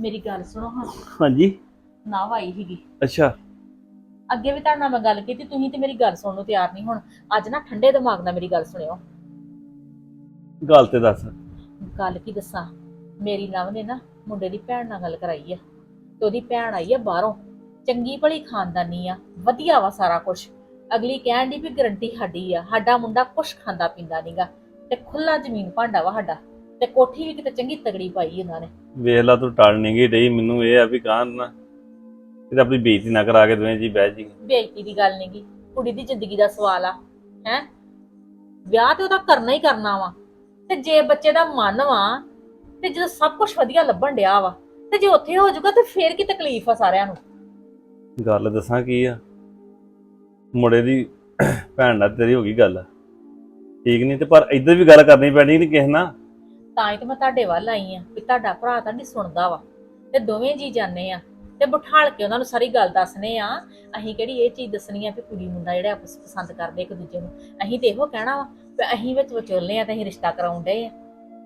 ਮੇਰੀ ਗੱਲ ਸੁਣੋ ਹਾਂ। ਹਾਂਜੀ। ਨਾ ਆਈ ਸੀਗੀ। ਅੱਛਾ। ਅੱਗੇ ਵੀ ਤੁਹਾਡੇ ਨਾਲ ਮੈਂ ਗੱਲ ਕੀਤੀ ਤੁਸੀਂ ਤੇ ਮੇਰੀ ਗੱਲ ਸੁਣਨ ਨੂੰ ਤਿਆਰ ਨਹੀਂ ਹੁਣ। ਅੱਜ ਨਾ ਠੰਡੇ ਦਿਮਾਗ ਨਾਲ ਮੇਰੀ ਗੱਲ ਸੁਣਿਓ। ਗੱਲ ਤੇ ਦੱਸ। ਗੱਲ ਕੀ ਦੱਸਾਂ? ਮੇਰੀ ਨਵ ਨੇ ਨਾ ਮੁੰਡੇ ਦੀ ਭੈਣ ਨਾਲ ਗੱਲ ਕਰਾਈ ਆ ਤੇ ਉਹਦੀ ਭੈਣ ਆਈ ਆ ਬਾਹਰੋਂ। ਚੰਗੀ ਭਲੀ ਖਾਨਦਾਨੀ ਆ ਵਧੀਆ ਵਾ ਸਾਰਾ ਕੁਝ ਅਗਲੀ ਕਹਿਣ ਦੀ ਵੀ ਗਰੰਟੀ ਸਾਡੀ ਆ ਸਾਡਾ ਮੁੰਡਾ ਕੁਛ ਖਾਂਦਾ ਪੀਂਦਾ ਨਹੀਂਗਾ ਤੇ ਖੁੱਲਾ ਜ਼ਮੀਨ ਭਾਂਡਾ ਵਾ ਸਾਡਾ। ਤੇ ਕੋਠੀ ਵੀ ਕਿਤੇ ਚੰਗੀ ਤਗੜੀ ਪਾਈ ਇਹਨਾਂ ਨੇ। ਵੇਖ ਲਾ ਤੂੰ ਟਾਲ ਨਹੀਂ ਗਈ ਰਹੀ ਮੈਨੂੰ ਇਹ ਆ ਵੀ ਕਾਂ ਨਾ। ਇਹ ਆਪਣੀ ਬੇਇੱਜ਼ਤੀ ਨਾ ਕਰਾ ਕੇ ਦੋਵੇਂ ਜੀ ਬਹਿ ਜੀ। ਬੇਇੱਜ਼ਤੀ ਦੀ ਗੱਲ ਨਹੀਂਗੀ ਕੁੜੀ ਦੀ ਜ਼ਿੰਦਗੀ ਦਾ ਸਵਾਲ ਆ ਹੈ? ਵਿਆਹ ਤੇ ਉਹਦਾ ਕਰਨਾ ਹੀ ਕਰਨਾ ਵਾ ਤੇ ਜੇ ਬੱਚੇ ਦਾ ਮਨ ਵਾ ਤੇ ਜਦੋਂ ਸਭ ਕੁਝ ਵਧੀਆ ਲੱਭਣ ਡਿਆ ਵਾ ਤੇ ਜੇ ਉੱਥੇ ਹੋ ਜਾਊਗਾ ਤੇ ਫੇਰ ਕੀ ਤਕਲੀਫ ਆ ਸਾਰਿਆਂ ਨੂੰ? ਗੱਲ ਦੱਸਾਂ ਕੀ ਆ? ਮੁੰਡੇ ਦੀ ਭੈਣ ਨਾਲ ਤੇਰੀ ਹੋ ਗਈ ਗੱਲ। ਠੀਕ ਨਹੀਂ ਤੇ ਪਰ ਇੱਧਰ ਵੀ ਗੱਲ ਕਰਨੀ ਪੈਣੀ ਨਹੀਂ ਕਿਸੇ ਨਾਲ। ਤਾਂ ਹੀ ਤੇ ਮੈਂ ਤੁਹਾਡੇ ਵੱਲ ਆਈ ਆ, ਵੀ ਤੁਹਾਡਾ ਭਰਾ ਤਾਂ ਨਹੀਂ ਸੁਣਦਾ ਵਾ। ਤੇ ਦੋਵੇਂ ਜੀ ਜਾਂਦੇ ਆ। ਤੇ ਬਿਠਾਲ ਕੇ ਉਹਨਾਂ ਨੂੰ ਸਾਰੀ ਗੱਲ ਦੱਸਨੇ ਆ, ਅਸੀਂ ਕਿਹੜੀ ਇਹ ਚੀਜ਼ ਦੱਸਣੀ ਆ ਕਿ ਕੁੜੀ ਮੁੰਡਾ ਜਿਹੜੇ ਆਪਸ ਪਸੰਦ ਕਰਦੇ ਇੱਕ ਦੂਜੇ ਨੂੰ। ਅਸੀਂ ਤੇ ਇਹੋ ਕਹਿਣਾ ਵਾ ਵੀ ਅਸੀਂ ਵਿੱਚ ਵਿਚੋਲੇ ਆ ਤੇ ਅਸੀਂ ਰਿਸ਼ਤਾ ਕਰਾਉਣ ਡਏ ਆ।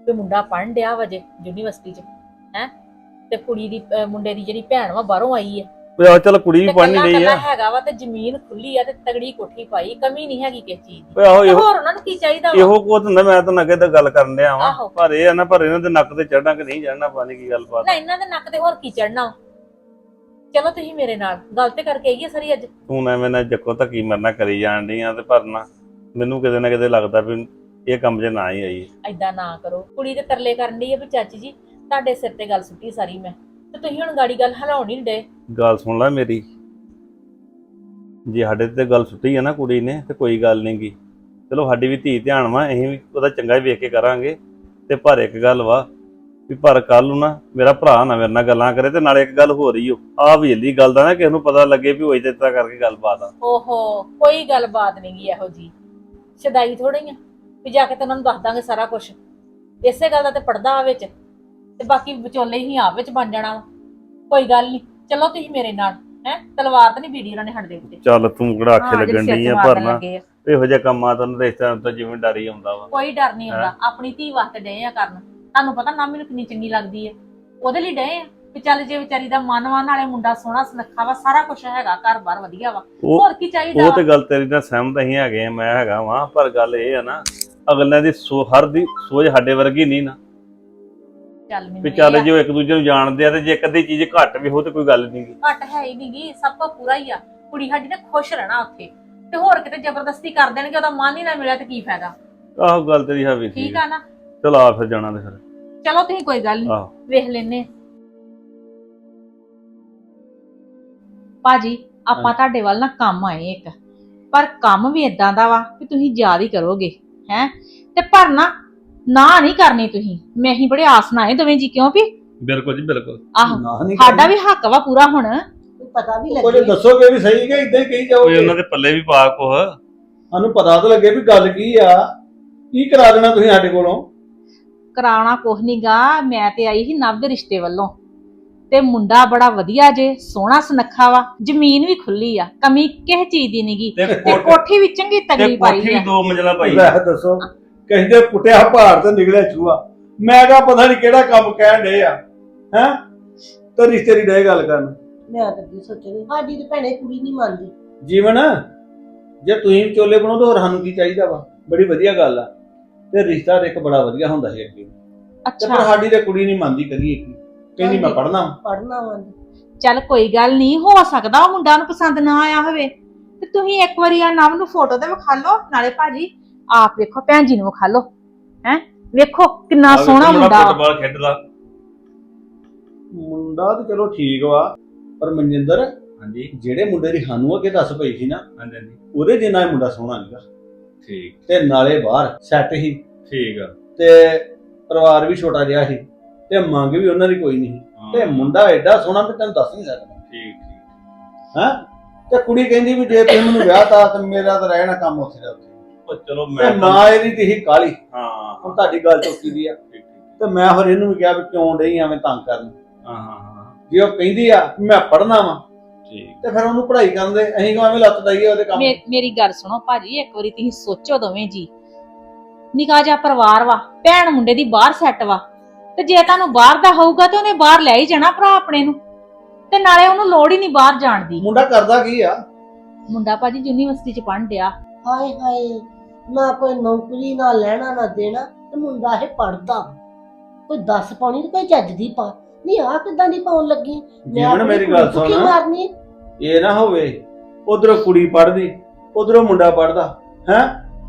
ਵੀ ਮੁੰਡਾ ਪੜ੍ਹਨ ਡਿਆ ਵਾ ਜੇ ਯੂਨੀਵਰਸਿਟੀ 'ਚ, ਹੈ? ਤੇ ਕੁੜੀ ਦੀ ਮੁੰਡੇ ਦੀ ਜਿਹੜੀ ਭੈਣ ਵਾ ਬਾਹਰੋਂ ਆਈ ਆ। ਓਏ ਆ ਚੱਲ ਕੁੜੀ ਵੀ ਪੜ੍ਹਨੀ ਕੱਲਾ ਆ। ਹੈਗਾ ਵਾ ਤੇ ਜ਼ਮੀਨ ਖੁੱਲੀ ਆ ਤੇ ਤਗੜੀ ਕੋਠੀ ਪਾਈ ਕਮੀ ਨਹੀਂ ਹੈਗੀ ਕਿਸੇ ਚੀਜ਼ ਦੀ। ਆਹੋ ਤੇ ਇਹੋ ਹੋਰ ਉਹਨਾਂ ਨੂੰ ਕੀ ਚਾਹੀਦਾ ਵਾ? ਇਹੋ ਕੋ ਤਾਂ ਮੈਂ ਤਾਂ ਅੱਗੇ ਤਾਂ ਗੱਲ ਕਰਨ ਡਿਆ ਆਹੋ। ਵਾਂ ਪਰ ਇਹ ਆ ਨਾ ਪਰ ਇਹਨਾਂ ਦੇ ਨੱਕ ਤੇ ਚੜਨਾ ਕਿ ਨਹੀਂ ਚੜਨਾ ਨੀ ਕੀ ਗੱਲ ਬਾਤ। ਨਾ ਇਹਨਾਂ ਦੇ ਨੱਕ ਤੇ ਹੋਰ ਕੀ ਚੜਨਾ ਚਲੋ ਤੁਸੀਂ ਮੇਰੇ ਨਾਲ ਗੱਲ ਤੇ ਕਰਕੇ ਆਈਏ ਸਾਰੀ ਅੱਜ। ਤੂੰ ਨਾ ਮੈਨਾਂ ਜੱਕੋ ਧੱਕੀ ਮਰਨਾ ਕਰੀ ਜਾਣ ਡਈ ਆ ਤੇ ਪਰ ਨਾ ਮੈਨੂੰ ਕਿਤੇ ਨਾ ਕਿਤੇ ਲੱਗਦਾ ਵੀ ਇਹ ਕੰਮ 'ਚ ਨਾ ਹੀ ਆਈ। ਐਦਾਂ ਨਾ ਕਰੋ। ਕੁੜੀ ਤੇ ਤਰਲੇ ਕਰਨ ਦੀ ਆ ਵੀ ਚਾਚੀ ਜੀ ਤੁਹਾਡੇ ਸਿਰ ਤੇ ਗੱਲ ਸੁੱਟੀ ਸਾਰੀ ਮੈਂ। ਤੇ ਤੁਸੀਂ ਹੁਣ ਗਾੜੀ ਗੱਲ ਹਲਾਉਣ ਨਹੀਂ ਡੇ ਗੱਲ ਸੁਣ ਲੈ ਮੇਰੀ। ਜੇ ਸਾਡੇ ਤੇ ਗੱਲ ਸੁੱਟੀ ਆ ਨਾ ਕੁੜੀ ਨੇ ਤੇ ਕੋਈ ਗੱਲ ਨੀ ਗੀ। ਚਲੋ ਸਾਡੀ ਵੀ ਧੀ ਧਿਆਨ ਵਾ ਅਸੀਂ ਵੀ ਉਹਦਾ ਚੰਗਾ ਹੀ ਵੇਖ ਕੇ ਕਰਾਂਗੇ। ਤੇ ਪਰ ਇੱਕ ਗੱਲ ਵਾ ਵੀ ਪਰ ਕੱਲ ਨੂੰ ਨਾ ਮੇਰਾ ਭਰਾ ਨਾ ਮੇਰੇ ਨਾਲ ਗੱਲਾਂ ਕਰੇ ਤੇ ਨਾਲੇ ਇੱਕ ਗੱਲ ਹੋ ਰਹੀ ਓ। ਆ ਵੇਲੀ ਗੱਲ ਦਾ ਨਾ ਕਿਸੇ ਨੂੰ ਪਤਾ ਲੱਗੇ ਵੀ ਹੋਈ ਤੇ ਇਤਨਾ ਕਰਕੇ ਗੱਲਬਾਤ ਆ। ਓਹੋ ਕੋਈ ਗੱਲਬਾਤ ਨਹੀਂ ਗੀ ਇਹੋ ਜੀ। ਸ਼ਦਾਈ ਥੋੜੀ ਆ ਵੀ ਜਾ ਕੇ ਤੇ ਉਹਨਾਂ ਨੂੰ ਦੱਸ ਦਾਂਗੇ ਸਾਰਾ ਕੁਝ ਇਸੇ ਗੱਲ ਦਾ ਤੇ ਪੜਦਾ ਆ ਵਿੱਚ। ਤੇ ਬਾਕੀ ਵਿਚੋਲੇ ਹੀ ਆਪ ਵਿੱਚ ਬਣ ਜਾਣਾ ਵਾ। ਕੋਈ ਗੱਲ ਨਹੀਂ ਚਲੋ ਤੁਸੀਂ ਮੇਰੇ ਨਾਲ ਹੈ? ਤਲਵਾਰ ਤਾਂ ਨਹੀਂ ਬੀੜੀ ਉਹਨਾਂ ਨੇ ਹੱਡ ਦੇ ਉੱਤੇ। ਚੱਲ ਤੂੰ ਕਿਹੜਾ ਆਖੇ ਹਾਂ, ਜਿਹੜੇ ਲੱਗਣ ਸਿਰ ਡਈ ਚ ਆ ਮਾਰਨ ਪਰ ਨਾ ਲੱਗੇ ਆ। ਇਹੋ ਜਿਹਾ ਕੰਮਾਂ ਤੋਂ ਰਿਸ਼ਤਾ ਤਾਂ ਜਿਵੇਂ ਡਰ ਹੀ ਆਉਂਦਾ ਵਾ। ਕੋਈ ਡਰ ਨਹੀਂ ਹੁੰਦਾ ਆਪਣੀ ਧੀ ਵਾਸਤੇ ਡਏ ਆ ਕਰਨ। ਤੁਹਾਨੂੰ ਪਤਾ ਨਾ ਮੈਨੂੰ ਕਿੰਨੀ ਚੰਗੀ ਲੱਗਦੀ ਹੈ ਉਹਦੇ ਲਈ ਡਏ ਆ ਵੀ ਚੱਲ ਜੇ ਵਿਚਾਰੀ ਦਾ ਮਨ ਵਾ ਨਾਲੇ ਮੁੰਡਾ ਸੋਹਣਾ ਸੁਨੱਖਾ ਵਾ ਸਾਰਾ ਕੁਝ ਹੈਗਾ ਘਰ-ਬਾਰ ਵਧੀਆ ਵਾ। ਉਹ ਹੋਰ ਕੀ ਚਾਹੀਦਾ ਉਹ ਵਾ? ਤੇ ਗੱਲ ਤੇਰੀ ਨਾਲ ਸਹਿਮਤ ਅਸੀਂ ਹੈਗੇ ਆ ਮੈਂ ਹੈਗਾ ਵਾਂ ਪਰ ਗੱਲ ਇਹ ਆ ਨਾ ਅਗਲਿਆਂ ਦੀ ਸੋ ਹਰ ਦੀ ਸੋਚ ਸਾਡੇ ਵਰਗੀ ਨਹੀਂ ਨਾ। ਚੱਲ ਮੈਨੂੰ ਵੀ ਇਹ ਚੱਲ ਆ, ਉਹ ਇੱਕ ਦੂਜੇ ਨੂੰ ਜਾਣਦੇ ਆ ਤੇ ਜੇ ਅੱਧੀ ਚੀਜ਼ ਘੱਟ ਵੀ ਹੋ ਤੇ ਕੋਈ ਗੱਲ ਨਹੀਂ ਘੱਟ ਹੈ ਹੀ ਨਹੀਂਗੀ ਸਭ ਕੁਝ ਪੂਰਾ ਹੀ ਆ। ਕੁੜੀ ਸਾਡੀ ਨੇ ਖੁਸ਼ ਰਹਿਣਾ ਉੱਥੇ। ਤੇ ਹੋਰ ਕਿਤੇ ਜ਼ਬਰਦਸਤੀ ਕਰ ਦੇਣਗੇ ਉਹਦਾ ਮਨ ਹੀ ਨਾ ਮਿਲਿਆ ਤੇ ਕੀ ਫਾਇਦਾ? ਆਹੋ ਗੱਲ ਤੇਰੀ ਹੈ ਵੀ ਠੀਕ ਆ ਨਾ? ਚਲ ਆ ਫਿਰ ਜਾਣਾ ਤੇ ਫਿਰ। ਚਲੋ ਤੁਸੀਂ ਕੋਈ ਗੱਲ ਨਹੀਂ ਆਹੋ। ਵੇਖ ਲੈਨੇ ਭਾਜੀ ਆਪਾਂ ਤੁਹਾਡੇ ਵੱਲ ਨਾ ਕੰਮ ਆਏ ਇੱਕ। ਪਰ ਕੰਮ ਵੀ ਇਦਾਂ ਦਾ ਵਾ ਕਿ ਤੁਸੀਂ ਯਾਦ ਹੀ ਕਰੋਗੇ ਹੈ? ਤੇ ਪਰ ਨਾ ਨਾ ਨਹੀਂ ਕਰਨੀ ਤੁਸੀਂ। ਮੈਂ ਹੀ ਬੜੇ ਆਸ ਨਾਲ ਆਏ ਦੋਵੇਂ ਜੀ ਕਿਉਂ ਵੀ? ਬਿਲਕੁਲ ਜੀ ਬਿਲਕੁਲ। ਆਹੋ। ਨਾ ਨਹੀਂ ਸਾਡਾ ਵੀ ਹੱਕ ਵਾ ਪੂਰਾ ਹੁਣ। ਪਤਾ ਵੀ ਕੁਝ ਲੱਗੇ। ਦੱਸੋਗੇ ਵੀ ਸਹੀ ਕਿ ਇਦਾਂ ਹੀ ਕਹੀ ਕੋਈ ਜਾਓਗੇ ਉਹਨਾਂ ਦੇ ਪੱਲੇ ਵੀ ਪਾ ਕੋਹ ਸਾਨੂੰ ਪਤਾ ਤਾਂ ਲੱਗੇ ਵੀ ਗੱਲ ਕੀ ਆ। ਕੀ ਕਰਾ ਦੇਣਾ ਤੁਸੀਂ ਸਾਡੇ ਕੋਲੋਂ? ਕਰਾਉਣਾ ਕੁਛ ਨੀ ਗਾ। ਮੈਂ ਤੇ ਆਈ ਸੀ ਨਵ ਦੇ ਰਿਸ਼ਤੇ ਵੱਲੋਂ। ਤੇ ਮੁੰਡਾ ਬੜਾ ਵਧੀਆ ਜੇ ਸੋਹਣਾ ਸੁਨੱਖਾ ਵਾ। ਜ਼ਮੀਨ ਵੀ ਖੁੱਲੀ ਆ। ਕਮੀ ਕਿਸੇ ਚੀਜ਼ ਦੀ ਨਹੀਂਗੀ ਤੇ ਤੇ ਕੋਠੀ ਵੀ ਚੰਗੀ ਤੇ ਤਗੜੀ ਕੋਠੀ ਪਾਈ ਆ ਦੋ ਮੰਜ਼ਲਾ ਪਾਈ। ਲੈ ਦੱਸੋ। ਕਹਿੰਦੇ ਪੁੱਟਿਆ ਪਹਾੜ ਤੇ ਨਿਕਲਿਆ ਚੂਹਾ। ਮੈਂ ਕਿਹਾ ਪਤਾ ਨਹੀਂ ਕਿਹੜਾ ਕੰਮ ਕਹਿਣ ਡੇ ਆ। ਹੈ? ਤੇ ਰਿਸ਼ਤੇ ਦੀ ਡੇ ਗੱਲ ਕਰਨ। ਮੈਂ ਤਾਂ ਅੱਗੇ ਸੋਚਣੀ ਸਾਡੀ ਤੇ ਭੈਣੇ ਕੁੜੀ ਨਹੀਂ ਮੰਨਦੀ। ਜੀਵਨ ਜੇ ਤੁਸੀਂ ਵਿਚੋਲੇ ਬਣੋ ਤਾਂ ਹੋਰ ਸਾਨੂੰ ਕੀ ਚਾਹੀਦਾ ਵਾ? ਬੜੀ ਵਧੀਆ ਗੱਲ ਆ। ਤੇ ਰਿਸ਼ਤਾ ਤਾਂ ਇੱਕ ਬੜਾ ਵਧੀਆ ਹੁੰਦਾ ਸੀ ਅੱਗੇ। ਤੇ ਪਰ ਅੱਛਾ ਸਾਡੀ ਤੇ ਕੁੜੀ ਨਹੀਂ ਮੰਨਦੀ ਇੱਕ। ਕਹਿੰਦੀ ਮੈਂ ਪੜਨਾ ਪੜਨਾ ਵਾ। ਚੱਲ ਕੋਈ ਗੱਲ ਨਹੀਂ ਹੋ ਸਕਦਾ ਉਹ ਮੁੰਡਾ ਨੂੰ ਪਸੰਦ ਨਾ ਆਇਆ ਹੋਵੇ। ਤੇ ਤੁਸੀਂ ਇੱਕ ਵਾਰੀ ਆ ਨਵ ਨੂੰ ਫੋਟੋ ਤੇ ਵਿਖਾ ਲਓ ਨਾਲੇ ਭਾਜੀ ਆਪ ਵੇਖੋ ਭੈਣ ਜੀ ਨੂੰ ਵਿਖਾ ਲਓ। ਹੈ? ਵੇਖੋ ਕਿੰਨਾ ਸੋਹਣਾ ਮੁੰਡਾ। ਵਾ। ਫੁੱਟਬਾਲ ਖੇਡਦਾ। ਮੁੰਡਾ ਤਾਂ ਚਲੋ ਠੀਕ ਵਾ ਪਰ ਮਨਜਿੰਦਰ ਹਾਂਜੀ। ਜਿਹੜੇ ਮੁੰਡੇ ਦੀ ਸਾਨੂੰ ਅੱਗੇ ਦੱਸ ਪਈ ਸੀ ਨਾ ਹਾਂਜੀ ਹਾਂਜੀ। ਉਹਦੇ ਜਿੰਨਾ ਹੀ ਮੁੰਡਾ ਸੋਹਣਾ ਨਹੀਂਗਾ ਠੀਕ। ਤੇ ਨਾਲੇ ਬਾਹਰ ਸੈੱਟ ਹੀ ਠੀਕ ਆ। ਤੇ ਪਰਿਵਾਰ ਵੀ ਛੋਟਾ ਜਿਹਾ ਸੀ ਤੇ ਮੰਗ ਵੀ ਉਹਨਾਂ ਦੀ ਕੋਈ ਨਹੀਂ ਸੀ। ਹਾਂ, ਤੇ ਮੁੰਡਾ ਐਡਾ ਸੋਹਣਾ ਤੇ ਤੈਨੂੰ ਦੱਸ ਨਹੀਂ ਸਕਦਾ। ਠੀਕ ਠੀਕ। ਹੈ? ਤੇ ਕੁੜੀ ਕਹਿੰਦੀ ਵੀ ਜੇ ਤੁਸੀਂ ਮੈਨੂੰ ਵਿਆਹ ਤਾ ਤੇ ਮੇਰਾ ਤਾਂ ਰਹਿਣਾ ਕੰਮ ਉੱਥੇ ਦਾ ਉੱਥੇ। ਉਹ ਚਲੋ ਮੈਂ ਤੇ ਨਾ ਇਹਦੀ ਤੇ ਕਾਲੀ ਹਾਂ ਹੁਣ ਤੁਹਾਡੀ ਗੱਲ ਚੁੱਕੀ ਦੀ ਆ? ਠੀਕ ਠੀਕ ਤੇ ਮੈਂ ਫਿਰ ਇਹਨੂੰ ਵੀ ਕਿਹਾ ਵੀ ਕਿਉਂ ਡਈ ਐਵੇਂ ਤੰਗ ਕਰਨ। ਹਾਂ ਹਾਂ ਹਾਂ ਜੇ ਉਹ ਕਹਿੰਦੀ ਆ ਵੀ ਮੈਂ ਪੜਨਾ ਵਾ ਠੀਕ। ਤੇ ਫਿਰ ਉਹਨੂੰ ਪੜ੍ਹਾਈ ਕਰਨ ਦੇ ਅਸੀਂ ਕਿਉਂ ਐਵੇਂ ਲੱਤ ਦਈਏ ਉਹਦੇ ਕੰਮ ਮੇ- ਮੇਰੀ ਗੱਲ ਸੁਣੋ ਭਾਜੀ ਇੱਕ ਵਾਰੀ ਤੁਸੀਂ ਸੋਚੋ ਦੋਵੇਂ ਜੀ। ਨਿਕਾ ਜਾ ਪਰਿਵਾਰ ਵਾ ਭੈਣ ਮੁੰਡੇ ਦੀ ਬਾਹਰ ਸੈੱਟ ਵਾ। ਤੇ ਤੇ ਜੇ ਤੁਹਾਨੂੰ ਬਾਹਰ ਦਾ ਹੋਊਗਾ ਤੇ ਉਹਨੇ ਬਾਹਰ ਲੈ ਹੀ ਜਾਣਾ ਭਰਾ ਆਪਣੇ ਨੂੰ। ਤੇ ਨਾਲੇ ਉਹਨੂੰ ਲੋੜ ਹੀ ਨਹੀਂ ਬਾਹਰ ਜਾਣ ਦੀ। ਮੁੰਡਾ ਕਰਦਾ ਕੀ ਆ? ਮੁੰਡਾ ਭਾਜੀ ਯੂਨੀਵਰਸਿਟੀ ਚ ਪੜ੍ਹਨ ਡਿਆ। ਹਾਏ ਹਾਏ। ਨਾ ਕੋਈ ਨੌਕਰੀ ਨਾ ਲੈਣਾ ਨਾ ਦੇਣਾ ਤੇ ਮੁੰਡਾ ਇਹ ਪੜਦਾ ਕੋਈ 10 ਪਾਉਣੀ ਤੇ ਕੋਈ ਚੱਜ ਦੀ ਪਾ। ਨਹੀਂ ਆ ਕਿਦਾਂ ਦੀ ਪਾਉਣ ਲੱਗੀ? ਜੀਵਨ ਮੇਰੀ ਗੱਲ ਸੁਣ। ਮਾਰਨੀ। ਇਹ ਨਾ ਹੋਵੇ ਉਧਰੋਂ ਕੁੜੀ ਪੜਦੀ ਉਧਰੋਂ ਮੁੰਡਾ ਪੜਦਾ ਹੈ?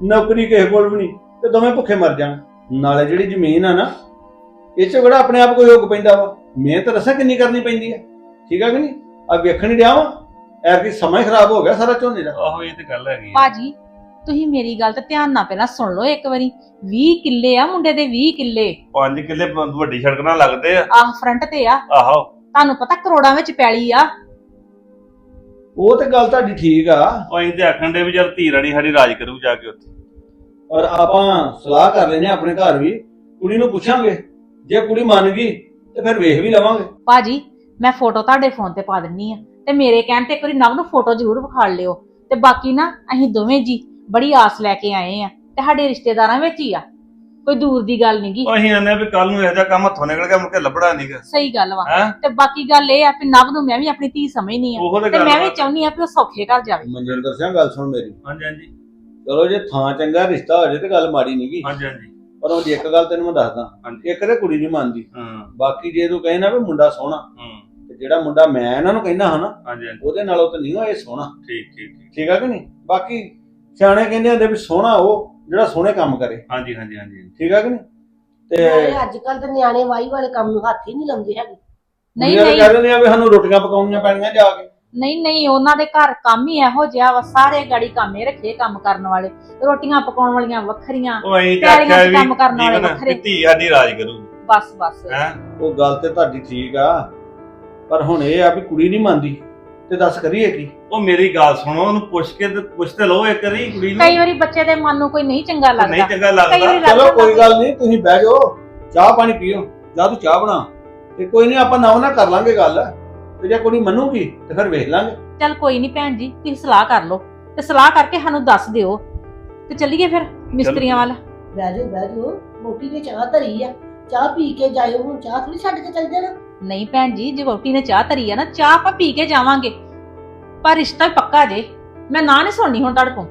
ਨੌਕਰੀ ਕਿਸੇ ਕੋਲ ਵੀ ਨਹੀਂ ਤੇ ਦੋਵੇਂ ਭੁੱਖੇ ਮਰ ਜਾਣ। ਨਾਲੇ ਜਿਹੜੀ ਜ਼ਮੀਨ ਆ ਨਾ ਇਹ ਚ ਕਿਹੜਾ ਆਪਣੇ ਆਪ ਕੋਈ ਯੋਗ ਪੈਂਦਾ ਵਾ? ਮਿਹਨਤ ਰਸਾ ਕਿੰਨੀ ਕਰਨੀ ਪੈਂਦੀ ਆ? ਠੀਕ ਆ ਕਿ ਨਹੀਂ? ਆ ਵੇਖਣ ਹੀ ਡਿਆ ਵਾ? ਐਰ ਕੀ ਸਮਾਂ ਹੀ ਖਰਾਬ ਹੋ ਗਿਆ ਸਾਰਾ ਝੋਨੇ ਦਾ। ਆਹੋ ਇਹ ਤੇ ਗੱਲ ਹੈਗੀ ਆ। ਭਾਜੀ ਤੁਸੀਂ ਮੇਰੀ ਗੱਲ ਤੇ ਧਿਆਨ ਨਾਲ ਪਹਿਲਾਂ ਸੁਣ ਲਓ ਇੱਕ ਵਾਰੀ। 20 ਕਿੱਲੇ ਆ ਮੁੰਡੇ ਦੇ 20 ਕਿੱਲੇ। ਪੰਜ ਕਿੱਲੇ ਬ- ਵੱਡੀ ਸੜਕ ਨਾਲ ਲੱਗਦੇ ਆ। ਆਹ ਫਰੰਟ ਤੇ ਆ। ਆਹੋ। ਤੁਹਾਨੂੰ ਪਤਾ ਕਰੋੜਾਂ ਵਿੱਚ ਪੈਲੀ ਆ। ਉਹ ਤੇ ਗੱਲ ਤੁਹਾਡੀ ਠੀਕ ਆ। ਉਹ ਅਸੀਂ ਤੇ ਆਖਣ ਦੇ ਵੀ ਜਦ ਧੀ ਰਾਣੀ ਸਾਡੀ ਰਾਜ ਕਰੂ ਜਾ ਕੇ ਉੱਥੇ। ਔਰ ਆਪਾਂ ਸਲਾਹ ਕਰ ਲੈਨੇ ਆਂ ਆਪਣੇ ਘਰ ਵੀ। ਕੁੜੀ ਨੂੰ ਪੁੱਛਾਂਗੇ। ਜੇ ਕੁੜੀ ਮੰਨ ਗਈ ਤੇ ਫਿਰ ਵੇਖ ਵੀ ਲਵਾਂਗੇ। ਭਾਜੀ ਮੈਂ ਫੋਟੋ ਤੁਹਾਡੇ ਫੋਨ ਤੇ ਪਾ ਦਿੰਨੀ ਆ। ਤੇ ਮੇਰੇ ਕਹਿਣ ਤੇ ਇੱਕ ਵਾਰੀ ਨਵ ਨੂੰ ਫੋਟੋ ਜ਼ਰੂਰ ਵਿਖਾ ਲਿਓ। ਤੇ ਬਾਕੀ ਨਾ ਅਸੀਂ ਦੋਵੇਂ ਜੀ ਬੜੀ ਆਸ ਲੈ ਕੇ ਆਏ ਆ ਤੇ ਸਾਡੇ ਰਿਸ਼ਤੇਦਾਰਾਂ ਵਿੱਚ ਹੀ ਆ। ਕੋਈ ਦੂਰ ਦੀ ਗੱਲ ਨਹੀਂਗੀ ਉਹ ਅਸੀਂ ਆਨੇ ਵੀ ਕੱਲ ਨੂੰ ਇਹੋ ਜਿਹਾ ਕੰਮ ਹੱਥੋਂ ਨਿਕਲ ਗਿਆ ਮੁੜ ਕੇ ਲੱਭੜਾ ਨਹੀਂਗਾ ਸਹੀ ਗੱਲ ਵਾ। ਹੈ? ਤੇ ਬਾਕੀ ਗੱਲ ਇਹ ਆ ਕਿ ਨਵ ਨੂੰ ਮੈਂ ਵੀ ਆਪਣੀ ਧੀ ਸਮਝਣੀ ਆ। ਉਹ ਤੇ ਤੇ ਗੱਲ ਮੈਂ ਵੀ। ਚਾਹੁੰਦੀ ਆ ਕਿ ਉਹ ਸੌਖੇ ਘਰ ਜਾਵੇ। ਮਨਜਿੰਦਰ ਸਿੰਘ ਗੱਲ ਸੁਣ ਮੇਰੀ। ਹਾਂਜੀ ਹਾਂਜੀ। ਚਲੋ ਜੇ ਥਾਂ ਚੰਗਾ ਰਿਸ਼ਤਾ ਹੋ ਜੇ ਤੇ ਗੱਲ ਮਾੜੀ ਨਹੀਂਗੀ ਹਾਂਜੀ ਹਾਂਜੀ। ਪਰ ਉਹ ਇੱਕ ਗੱਲ ਤੈਨੂੰ ਮੈਂ ਦੱਸਦਾ ਹਾਂਜੀ। ਇੱਕ ਤੇ ਕੁੜੀ ਨਹੀਂ ਮੰਨਦੀ। ਹਾਂ। ਬਾਕੀ ਜੇ ਤੂੰ ਕਹੇ ਨਾ ਵੀ ਮੁੰਡਾ ਸੋਹਣਾ ਹੂੰ। ਤੇ ਜਿਹੜਾ ਮੁੰਡਾ ਮੈਂ ਇਹਨਾਂ ਨੂੰ ਕਹਿੰਦਾ ਹਾਂ ਨਾ ਹਾਂਜੀ ਹਾਂਜੀ। ਉਹਦੇ ਨਾਲੋਂ ਤਾਂ ਨਹੀਂ ਇਹ ਸੋਹਣਾ। ਠੀਕ ਠੀਕ ਠੀਕ। ਠੀਕ ਆ ਕਿ ਨਹੀਂ? ਬਾਕੀ ਸਿਆਣੇ ਕਹਿੰਦੇ ਹੁੰਦੇ ਵੀ ਸੋਹਣਾ ਉਹ ਜਿਹੜਾ ਸੋਹਣੇ ਕੰਮ ਕਰੇ। ਹਾਂਜੀ ਹਾਂਜੀ ਹਾਂਜੀ ਠੀਕ ਆ ਕਿ ਨਹੀਂ? ਤੇ ਅੱਜ ਕੱਲ ਤੇ ਨਿਆਣੇ ਵਾਈ ਵਾਲੇ ਕੰਮ ਨੂੰ ਹੱਥ ਹੀ ਨਹੀਂ ਲਾਉਂਦੇ ਹੈਗੇ। ਨਹੀਂ ਨਹੀਂ। ਕਹਿ ਦਿੰਦੀਆਂ ਵੀ ਸਾਨੂੰ ਰੋਟੀਆਂ ਪਕਾਉਣੀਆਂ ਪੈਣੀਆਂ ਜਾ ਕੇ। ਨਹੀਂ ਨਹੀਂ ਉਹਨਾਂ ਦੇ ਘਰ ਕੰਮ ਹੀ ਇਹੋ ਜਿਹਾ ਵਾ ਸਾਰੇ ਗਾੜੀ ਕੰਮੇ ਰੱਖੇ ਕੰਮ ਕਰਨ ਵਾਲੇ। ਰੋਟੀਆਂ ਪਕਾਉਣ ਵਾਲੀਆਂ ਵੱਖਰੀਆਂ ਉਹ ਅਸੀਂ ਤੇ ਪੈਲੀਆਂ 'ਚ ਆਖਿਆ ਵੀ ਕੰਮ ਕਰਨ ਵਾਲੇ ਵੱਖਰੇ। ਧੀ ਸਾਡੀ ਰਾਜ ਕਰੂ। ਬਸ ਬਸ। ਹੈ? ਉਹ ਗੱਲ ਤੇ ਤੁਹਾਡੀ ਠੀਕ ਆ ਪਰ ਹੁਣ ਇਹ ਆ ਵੀ ਕੁੜੀ ਨਹੀਂ ਮੰਨਦੀ। ਤੇ ਦੱਸ ਕਰੀਏ ਕੀ? ਉਹ ਮੇਰੀ ਗੱਲ ਸੁਣੋ ਉਹਨੂੰ ਪੁੱਛ ਕੇ ਤੇ ਪੁੱਛ ਤੇ ਲਓ ਇੱਕ ਵਾਰੀ ਕੁੜੀ ਨੂੰ। ਕਈ ਵਾਰੀ ਬੱਚੇ ਦੇ ਮਨ ਨੂੰ ਕੋਈ ਨਹੀਂ ਚੰਗਾ ਨਹੀਂ ਲੱਗਦਾ। ਚੰਗਾ ਕਈ ਵਾਰੀ ਲੱਗਦਾ ਚਲੋ ਕੋਈ ਗੱਲ ਨਹੀਂ ਤੁਸੀਂ ਬਹਿ ਜਾਓ। ਚਾਹ ਪਾਣੀ ਪੀਓ। ਜਾਂ ਤੂੰ ਚਾਹ ਬਣਾ। ਤੇ ਕੋਈ ਨਹੀਂ ਆਪਾਂ ਨਵਾਂ ਨਾ ਕਰ ਲਾਂਗੇ ਗੱਲ। ਤੇ ਜੇ ਕੁੜੀ ਮੰਨੂਗੀ ਤੇ ਫਿਰ ਵੇਖ ਲਾਂਗੇ। ਚੱਲ ਕੋਈ ਨਹੀਂ ਭੈਣ ਜੀ ਤੁਸੀਂ ਸਲਾਹ ਕਰ ਲਓ। ਤੇ ਸਲਾਹ ਕਰਕੇ ਸਾਨੂੰ ਦੱਸ ਦਿਓ। ਤੇ ਚੱਲੀਏ ਫਿਰ ਮਿਸਤਰੀਆਂ ਵੱਲ। ਬਹਿ ਜਾਓ ਬਹਿ ਜਾਓ। ਰੋਟੀ ਦੀ ਚਾਹ ਧਰੀ ਆ। ਚਾਹ ਪੀ ਕੇ ਜਾਇਓ ਹੁਣ ਚਾਹ ਥੋੜੀ ਛੱਡ ਕੇ ਚੱਲ ਜਾਣਾ। ਨਹੀਂ ਭੈਣ ਜੀ ਜੇ ਵੋਟੀ ਨੇ ਚਾਹ ਧਰੀ ਆ ਨਾ ਚਾਹ ਆਪਾਂ ਪੀ ਕੇ ਜਾਵਾਂਗੇ। ਪਰ ਰਿਸ਼ਤਾ ਪੱਕਾ ਜੇ ਮੈਂ ਨਾ ਨਹੀਂ ਸੁਣਨੀ ਹੁਣ ਤੁਹਾਡੇ ਕੋਲ।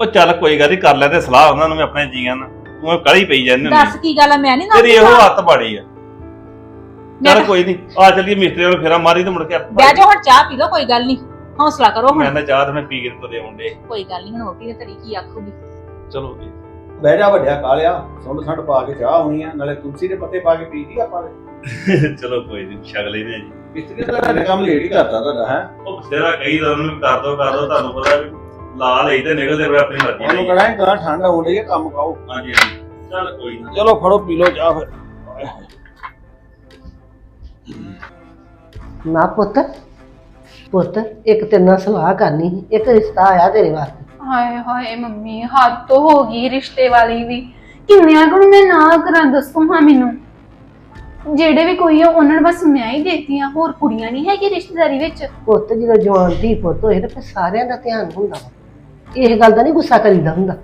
ਉਹ ਚੱਲ ਕੋਈ ਗੱਲ ਨਹੀਂ ਕਰ ਲੈ ਤੇ ਸਲਾਹ ਉਹਨਾਂ ਨੂੰ ਵੀ ਆਪਣੇ ਜੀਆਂ ਨਾਲ। ਤੂੰ ਕਲੀ ਪਈ ਜਾਂਦੇ ਦੱਸ ਕੀ ਗੱਲ ਆ ਮੈਂ ਨਹੀਂ ਤੇਰੀ ਇਹੋ ਹੱਥ ਬਾੜੀ ਆ। ਮੈਂ ਚੱਲ ਤਾਂ- ਕੋਈ ਨਹੀਂ ਆ ਚੱਲੀਏ ਮਿਸਤਰੀ ਵਾਲ ਫੇਰਾ ਮਾਰੀ ਤੇ ਮੁੜ ਕੇ ਆਪਾਂ- ਬਹਿ ਜਾਓ ਹੁਣ ਚਾਹ ਪੀ ਲਓ ਕੋਈ ਗੱਲ ਨਹੀਂ ਹੌਸਲਾ ਕਰੋ ਮੈਂ ਹੁਣ ਨਾ ਚਾਹ ਤੇ ਮੈਂ ਪੀ ਕੇ ਤੇ ਤੁਰੇ ਆਉਂਦੇ ਕੋਈ ਗੱਲ ਨਹੀਂ ਹੁਣ ਵੋਟੀ ਨੇ ਧਰੀ ਕੀ ਆਖੂਗੀ। ਚਲੋ ਜੀ। ਬਹਿ ਜਾ ਵੱਡਿਆ ਕਾਲਿਆ ਸੁੰਡ ਸੰਡ ਪਾ ਕੇ ਚਾਹ ਆਉਣੀ ਆ ਨਾਲੇ ਤੁਲਸੀ ਦੇ ਪੱਤੇ ਪਾ ਕੇ ਪੀ ਦੀ ਆਪਾਂ ਚਲੋ ਕੋਈ ਨਹੀਂ ਛਕ ਲੈਨੇ ਜੀ। ਇਸਤਰੀ ਦਾ ਤੁਹਾਡੇ ਕੰਮ ਲੇਟ ਹੀ ਕਰਤਾ ਤੁਹਾਡਾ ਹੈ? ਉਹ ਬਥੇਰਾ ਕਹੀ ਦਾ ਉਹਨੂੰ ਵੀ ਕਰ ਦੋ ਕਰ ਦੋ ਤੁਹਾਨੂੰ ਪਤਾ ਵੀ ਲਾ ਲਈ ਤੇ ਨਿਕਲਦੇ ਪਏ ਆਪਣੀ ਮਰਜ਼ੀ ਉਹਨੂੰ ਨਾਲ ਕਹਾਂ ਗਾਂ ਠੰਡ ਆਉਣ ਡਈ ਹੈ ਕੰਮ ਖਾਓ। ਹਾਂਜੀ ਹਾਂਜੀ। ਚੱਲ ਕੋਈ ਨਾ। ਚਲੋ ਫੜੋ ਪੀ ਲਓ ਚਾਹ ਫਿਰ। ਨਾ ਪੁੱਤ ਪੁੱਤ ਇੱਕ ਤੇ ਨਾਲ ਸਲਾਹ ਕਰਨੀ ਸੀ ਇੱਕ ਰਿਸ਼ਤਾ ਆਇਆ ਤੇਰੇ ਵਾਸਤੇ। ਹਾਏ ਹਾਏ ਮੰਮੀ ਹੱਦ ਤੋਂ ਹੋ ਗਈ ਰਿਸ਼ਤੇ ਵਾਲੀ ਵੀ। ਕਿੰਨਿਆਂ ਕੋਲ ਮੈਂ ਨਾ ਕਰਾਂ ਦੱਸੋ ਹਾਂ ਮੈਨੂੰ? ਜਿਹੜੇ ਵੀ ਕੋਈ ਆ ਉਹਨਾਂ ਨੂੰ ਬਸ ਮੈਂ ਹੀ ਦੇਖਦੀ ਆ ਹੋਰ ਕੁੜੀਆਂ ਨਹੀਂ ਹੈਗੀ ਰਿਸ਼ਤੇਦਾਰੀ ਵਿੱਚ। ਪੁੱਤ ਜਦੋਂ ਜਵਾਨ ਧੀ ਪੁੱਤ ਹੋਏ ਤਾਂ ਫਿਰ ਸਾਰਿਆਂ ਦਾ ਧਿਆਨ ਹੁੰਦਾ ਵਾ। ਇਹ ਗੱਲ ਦਾ ਨਹੀਂ ਗੁੱਸਾ ਕਰੀਦਾ ਹੁੰਦਾ।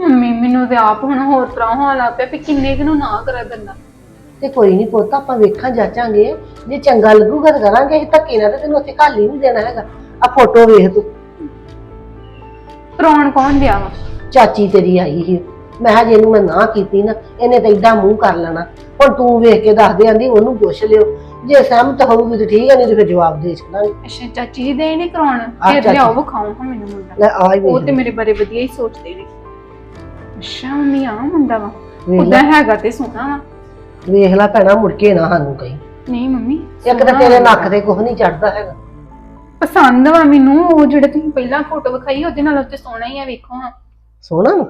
ਮੰਮੀ ਮੈਨੂੰ ਤੇ ਆਪ ਹੁਣ ਹੋਰ ਤਰ੍ਹਾਂ ਹੋਣ ਲੱਗ ਪਿਆ ਵੀ ਕਿੰਨੇ ਕੁ ਨੂੰ ਨਾ ਕਰਾਂ ਬੰਦਾ। ਤੇ ਕੋਈ ਨਹੀਂ ਪੁੱਤ ਆਪਾਂ ਵੇਖਾਂ ਜਾਚਾਂਗੇ। ਜੇ ਚੰਗਾ ਲੱਗੂਗਾ ਤਾਂ ਕਰਾਂਗੇ ਅਸੀਂ ਧੱਕੇ ਨਾਲ ਤੇ ਤੈਨੂੰ ਉੱਥੇ ਘੱਲ ਹੀ ਨਹੀਂ ਦੇਣਾ ਹੈਗਾ। ਆ ਫੋਟੋ ਵੇਖ ਤੂੰ। ਕਰਾਉਣ ਕੌਣ ਦਿਆ ਵਾ? ਚਾਚੀ ਤੇਰੀ ਆਈ ਸੀ। ਮੈਂ ਕਿਹਾ ਜੇ ਇਹਨੂੰ ਮੈਂ ਨਾ ਕੀਤੀ ਨਾ ਇਹਨੇ ਤਾਂ ਏਡਾ ਮੂੰਹ ਕਰ ਲੈਣਾ। ਹੁਣ ਤੂੰ ਵੇਖ ਕੇ ਦੱਸ ਦੇ ਆਂਦੀ ਉਹਨੂੰ ਪੁੱਛ ਲਿਓ। ਜੇ ਸਹਿਮਤ ਹੋਊਗੀ ਤਾਂ ਠੀਕ ਹੈ ਨਹੀਂ ਤੇ ਫਿਰ ਜਵਾਬ ਦੇ ਛੱਡਾਂਗੇ। ਅੱਛਾ ਚਾਚੀ ਜੀ ਦੇ ਨੇ ਕਰਾਉਣ? ਫਿਰ ਚਾਚੀ। ਲਿਆਓ ਵਿਖਾਓ ਹਾਂ ਮੈਨੂੰ ਮੁੰਡਾ। ਲੈ ਆ ਹੀ ਉਹ ਵੇਖ ਤੇ ਮੇਰੇ ਬਾਰੇ ਵਧੀਆ ਹੀ ਸੋਚਦੇ ਨੇ। ਅੱਛਾ ਮੰਮੀ ਆ ਮੁੰਡਾ ਵਾ। ਵੇਖ ਲੈ। ਹੈਗਾ ਤੇ ਸੋਹਣਾ ਵਾ। ਵੇਖ ਲੈ ਭੈਣਾ ਮੁੜ ਕੇ ਨਾ ਸਾਨੂੰ ਕਹੀ। ਨਹੀਂ ਮੰਮੀ ਇੱਕ ਤਾਂ ਸੋਹਣਾ ਤੇਰੇ। ਨੱਕ ਤੇ ਕੁਝ ਨਹੀਂ ਚੜਦਾ ਹੈਗਾ। ਪਸੰਦ ਵਾ ਮੈਨੂੰ ਉਹ ਜਿਹੜੇ ਤੁਸੀਂ ਪਹਿਲਾਂ ਫੋਟੋ ਵਿਖਾਈ ਉਹਦੇ ਨਾਲ ਉੱਤੇ ਸੋਹਣਾ ਹੀ ਆ ਵੇਖੋ ਹਾਂ। ਸੋਹਣਾ ਵਾ?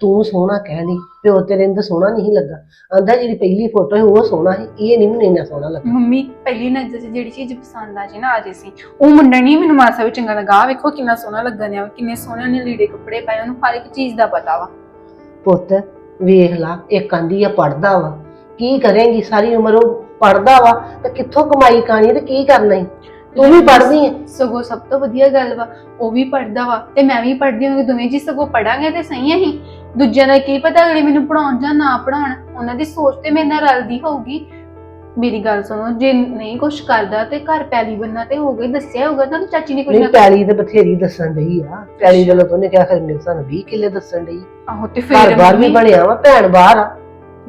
ਤੂੰ ਸੋਹਣਾ ਕਹਿ ਲਈ ਪਿਓ ਤੇਰੇ ਨੂੰ ਤਾਂ ਸੋਹਣਾ ਨਹੀਂ ਲੱਗਾ। ਆਂਦਾ ਜਿਹੜੀ ਪਹਿਲੀ ਫੋਟੋ ਹੈ ਉਹ ਸੋਹਣਾ ਸੀ ਇਹ ਨਹੀਂ ਮੈਨੂੰ ਇੰਨਾ ਸੋਹਣਾ ਲੱਗਾ। ਮੰਮੀ ਪਹਿਲੀ ਨਜ਼ਰ 'ਚ ਜਿਹੜੀ ਚੀਜ਼ ਪਸੰਦ ਆ ਜੇ ਨਾ ਆ ਜੇ ਸੀ ਉਹ ਮੁੰਡਾ ਨਹੀਂ ਮੈਨੂੰ ਮਾਸਾ ਵੀ ਚੰਗਾ ਲੱਗਾ। ਆਹ ਵੇਖੋ ਕਿੰਨਾ ਸੋਹਣਾ ਲੱਗਣ ਆ ਕਿੰਨੇ ਸੋਹਣੇ ਉਹਨੇ ਲੀੜੇ ਕੱਪੜੇ ਪਾਏ ਉਹਨੂੰ ਹਰ ਇੱਕ ਚੀਜ਼ ਦਾ ਪਤਾ ਵਾ। ਪੁੱਤ ਵੇਖ ਲਾ ਇੱਕ ਆਂਦੀ ਆ ਪੜਦਾ ਵਾ। ਕੀ ਕਰੇਂਗੀ? ਸਾਰੀ ਉਮਰ ਉਹ ਪੜਦਾ ਵਾ ਤੇ ਕਿੱਥੋਂ ਕਮਾਈ ਕਾਣੀ ਤੇ ਕੀ ਕਰਨਾ ਈ? ਤੂੰ ਵੀ ਪੜਦੀ ਹੈ ਸਗੋਂ ਸਭ ਤੋਂ ਵਧੀਆ ਗੱਲ ਵਾ ਉਹ ਵੀ ਪੜਦਾ ਵਾ ਤੇ ਮੈਂ ਵੀ ਪੜਦੀ ਹਾਂ ਦੋਵੇਂ ਜੀ ਸਗੋਂ ਪੜਾਂਗੇ ਤੇ ਸਹੀ ਅਸੀਂ ਦੂਜਿਆਂ ਦਾ ਕੀ ਪਤਾ ਅਗਲੇ ਮੈਨੂੰ ਪੜਾਉਣ ਜਾਂ ਨਾ ਪੜਾਉਣ ਉਹਨਾਂ ਦੀ ਸੋਚ ਤੇ ਮੇਰੇ ਨਾਲ ਰਲਦੀ ਹੋਊਗੀ। ਮੇਰੀ ਗੱਲ ਸੁਣੋ ਜੇ ਨਹੀਂ ਕੁਝ ਕਰਦਾ ਤੇ ਘਰ ਪੈਲੀ ਬੰਨਾ ਤੇ ਹੋ ਗਈ ਦੱਸਿਆ ਹੋਊਗਾ ਤਾਂ ਚਾਚੀ ਨੇ ਕੁਝ ਨਹੀਂ ਨਾ ਪੈਲੀ ਤੇ ਬਥੇਰੀ ਦੱਸਣ ਡਈ ਆ। ਪੈਲੀ ਤੋਂ ਉਹਨੇ ਕਿਹਾ ਫਿਰ ਮੇਰੇ ਸਾਨੂੰ 20 ਕਿੱਲੇ ਦੱਸਣ ਡਈ। ਆਹੋ ਤੇ ਘਰ ਫਿਰ ਬਾਹਰ ਵੀ ਬਣਿਆ ਵਾ ਭੈਣ ਬਾਹਰ ਆ।